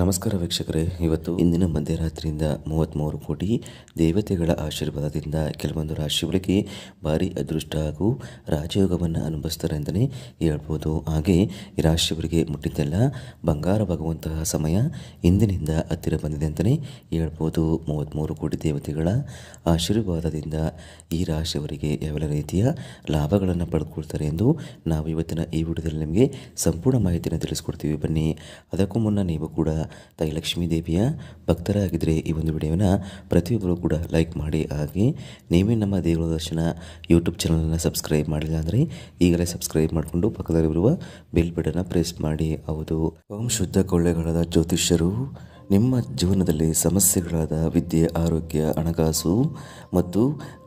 ನಮಸ್ಕಾರ ವೀಕ್ಷಕರೇ. ಇವತ್ತು ಇಂದಿನ ಮಧ್ಯರಾತ್ರಿಯಿಂದ ಮೂವತ್ತ್ಮೂರು ಕೋಟಿ ದೇವತೆಗಳ ಆಶೀರ್ವಾದದಿಂದ ಕೆಲವೊಂದು ರಾಶಿಗಳಿಗೆ ಭಾರಿ ಅದೃಷ್ಟ ಹಾಗೂ ರಾಜಯೋಗವನ್ನು ಅನುಭವಿಸ್ತಾರೆ ಅಂತಲೇ ಹೇಳ್ಬೋದು. ಹಾಗೆ ಈ ರಾಶಿಯವರಿಗೆ ಮುಟ್ಟಿದ್ದೆಲ್ಲ ಬಂಗಾರವಾಗುವಂತಹ ಸಮಯ ಇಂದಿನಿಂದ ಹತ್ತಿರ ಬಂದಿದೆ ಅಂತಲೇ ಹೇಳ್ಬೋದು. ಮೂವತ್ತ್ಮೂರು ಕೋಟಿ ದೇವತೆಗಳ ಆಶೀರ್ವಾದದಿಂದ ಈ ರಾಶಿಯವರಿಗೆ ಯಾವೆಲ್ಲ ರೀತಿಯ ಲಾಭಗಳನ್ನು ಪಡೆದುಕೊಳ್ತಾರೆ ಎಂದು ನಾವು ಇವತ್ತಿನ ಈ ವಿಡಿಯೋದಲ್ಲಿ ನಿಮಗೆ ಸಂಪೂರ್ಣ ಮಾಹಿತಿಯನ್ನು ತಿಳಿಸ್ಕೊಡ್ತೀವಿ. ಬನ್ನಿ, ಅದಕ್ಕೂ ಮುನ್ನ ನೀವು ಕೂಡ ತಾಯಿ ಲಕ್ಷ್ಮೀ ದೇವಿಯ ಭಕ್ತರಾಗಿದ್ದರೆ ಈ ಒಂದು ವಿಡಿಯೋನ ಪ್ರತಿಯೊಬ್ಬರು ಕೂಡ ಲೈಕ್ ಮಾಡಿ. ಹಾಗೆ ನೀವೇ ನಮ್ಮ ದೇವರ ದರ್ಶನ ಯೂಟ್ಯೂಬ್ ಚಾನಲನ್ನು ಸಬ್ಸ್ಕ್ರೈಬ್ ಮಾಡಿಲ್ಲ ಅಂದರೆ ಈಗಲೇ ಸಬ್ಸ್ಕ್ರೈಬ್ ಮಾಡಿಕೊಂಡು ಪಕ್ಕದಲ್ಲಿರುವ ಬೆಲ್ ಬಟನ್ನ ಪ್ರೆಸ್ ಮಾಡಿ. ಹೌದು. ಓಂ ಶುದ್ಧ ಕೊಳ್ಳೆಗಳಾದ ಜ್ಯೋತಿಷ್ಯರು, ನಿಮ್ಮ ಜೀವನದಲ್ಲಿ ಸಮಸ್ಯೆಗಳಾದ ವಿದ್ಯೆ, ಆರೋಗ್ಯ, ಹಣಕಾಸು ಮತ್ತು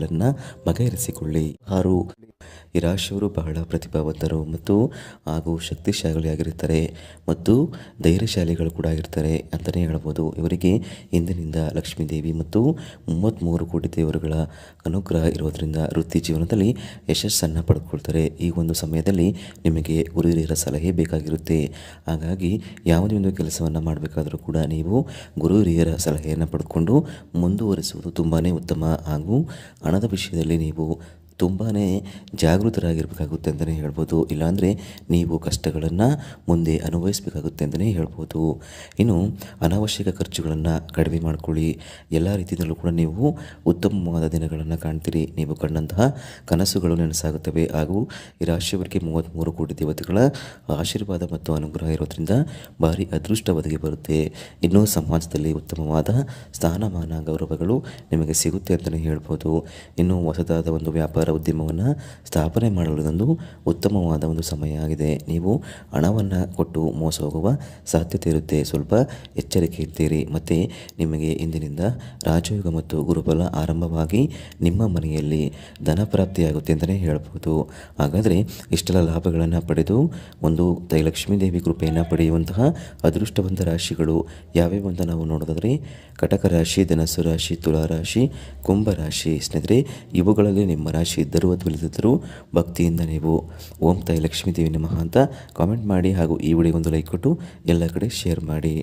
ಸಮಸ್ಯೆಗಳನ್ನು ಬಗೆಹರಿಸಿಕೊಳ್ಳಿ. ಆರು ಈ ರಾಶಿಯವರು ಬಹಳ ಪ್ರತಿಭಾವಂತರು ಮತ್ತು ಹಾಗೂ ಶಕ್ತಿಶಾಲಿಯಾಗಿರುತ್ತಾರೆ ಮತ್ತು ಧೈರ್ಯಶಾಲಿಗಳು ಕೂಡ ಆಗಿರ್ತಾರೆ ಅಂತಲೇ ಹೇಳ್ಬೋದು ಇವರಿಗೆ ಇಂದಿನಿಂದ ಲಕ್ಷ್ಮೀ ದೇವಿ ಮತ್ತು ಮೂವತ್ತ್ಮೂರು ಕೋಟಿ ದೇವರುಗಳ ಅನುಗ್ರಹ ಇರೋದರಿಂದ ವೃತ್ತಿ ಜೀವನದಲ್ಲಿ ಯಶಸ್ಸನ್ನು ಪಡೆದುಕೊಳ್ತಾರೆ. ಈ ಒಂದು ಸಮಯದಲ್ಲಿ ನಿಮಗೆ ಗುರುಹಿರಿಯರ ಸಲಹೆ ಬೇಕಾಗಿರುತ್ತೆ. ಹಾಗಾಗಿ ಯಾವುದೇ ಒಂದು ಕೆಲಸವನ್ನು ಮಾಡಬೇಕಾದರೂ ಕೂಡ ನೀವು ಗುರು ಹಿರಿಯರ ಸಲಹೆಯನ್ನು ಪಡೆದುಕೊಂಡು ಮುಂದುವರಿಸುವುದು ತುಂಬಾ ಉತ್ತಮ ಹಾಗೂ ಹಣದ ವಿಷಯದಲ್ಲಿ ನೀವು ತುಂಬಾ ಜಾಗೃತರಾಗಿರಬೇಕಾಗುತ್ತೆ ಅಂತಲೇ ಹೇಳ್ಬೋದು. ಇಲ್ಲಾಂದರೆ ನೀವು ಕಷ್ಟಗಳನ್ನು ಮುಂದೆ ಅನುಭವಿಸಬೇಕಾಗುತ್ತೆ ಅಂತಲೇ ಹೇಳ್ಬೋದು. ಇನ್ನು ಅನಾವಶ್ಯಕ ಖರ್ಚುಗಳನ್ನು ಕಡಿಮೆ ಮಾಡಿಕೊಳ್ಳಿ. ಎಲ್ಲ ರೀತಿಯಲ್ಲೂ ಕೂಡ ನೀವು ಉತ್ತಮವಾದ ದಿನಗಳನ್ನು ಕಾಣ್ತೀರಿ. ನೀವು ಕಂಡಂತಹ ಕನಸುಗಳು ನೆನೆಸಾಗುತ್ತವೆ. ಹಾಗೂ ಈ ರಾಶಿಯವರಿಗೆ ಮೂವತ್ತ್ಮೂರು ಕೋಟಿ ದೇವತೆಗಳ ಆಶೀರ್ವಾದ ಮತ್ತು ಅನುಗ್ರಹ ಇರೋದ್ರಿಂದ ಭಾರಿ ಅದೃಷ್ಟ ಒದಗಿ ಬರುತ್ತೆ. ಇನ್ನು ಸಮಾಜದಲ್ಲಿ ಉತ್ತಮವಾದ ಸ್ಥಾನಮಾನ ಗೌರವಗಳು ನಿಮಗೆ ಸಿಗುತ್ತೆ ಅಂತಲೇ ಹೇಳ್ಬೋದು. ಇನ್ನು ಹೊಸದಾದ ಒಂದು ವ್ಯಾಪಾರ ಉದ್ಯಮವನ್ನು ಸ್ಥಾಪನೆ ಮಾಡಲು ಇದೊಂದು ಉತ್ತಮವಾದ ಒಂದು ಸಮಯ ಆಗಿದೆ. ನೀವು ಹಣವನ್ನು ಕೊಟ್ಟು ಮೋಸ ಹೋಗುವ ಸಾಧ್ಯತೆ ಇರುತ್ತೆ. ಸ್ವಲ್ಪ ಎಚ್ಚರಿಕೆ ಇರ್ತೀರಿ ಮತ್ತು ನಿಮಗೆ ಇಂದಿನಿಂದ ರಾಜಯೋಗ ಮತ್ತು ಗುರುಬಲ ಆರಂಭವಾಗಿ ನಿಮ್ಮ ಮನೆಯಲ್ಲಿ ಧನ ಪ್ರಾಪ್ತಿಯಾಗುತ್ತೆ ಅಂತಲೇ ಹೇಳ್ಬೋದು ಹಾಗಾದರೆ ಇಷ್ಟೆಲ್ಲ ಲಾಭಗಳನ್ನು ಪಡೆದು ಒಂದು ತೈಲಕ್ಷ್ಮೀ ದೇವಿ ಕೃಪೆಯನ್ನು ಪಡೆಯುವಂತಹ ಅದೃಷ್ಟವಂತ ರಾಶಿಗಳು ಯಾವ್ಯಾವ ಅಂತ ನಾವು ನೋಡೋದಾದರೆ ಕಟಕ ರಾಶಿ, ಧನಸ್ಸು ರಾಶಿ, ತುಲಾ ರಾಶಿ, ಕುಂಭ ರಾಶಿ. ಸ್ನೇಹಿತರೆ, ಇವುಗಳಲ್ಲಿ ನಿಮ್ಮ ರಾಶಿ ಇದ್ದರೂ ಅಥವಾ ಇಲ್ಲದಿದ್ದರೂ ಭಕ್ತಿಯಿಂದ ನೀವು ಓಂ ತಾಯಿ ಲಕ್ಷ್ಮೀ ದೇವಿ ನಮಃ ಅಂತ ಕಾಮೆಂಟ್ ಮಾಡಿ ಹಾಗೂ ಈ ವಿಡಿಯೋಗೊಂದು ಲೈಕ್ ಕೊಟ್ಟು ಎಲ್ಲ ಕಡೆ ಶೇರ್ ಮಾಡಿ.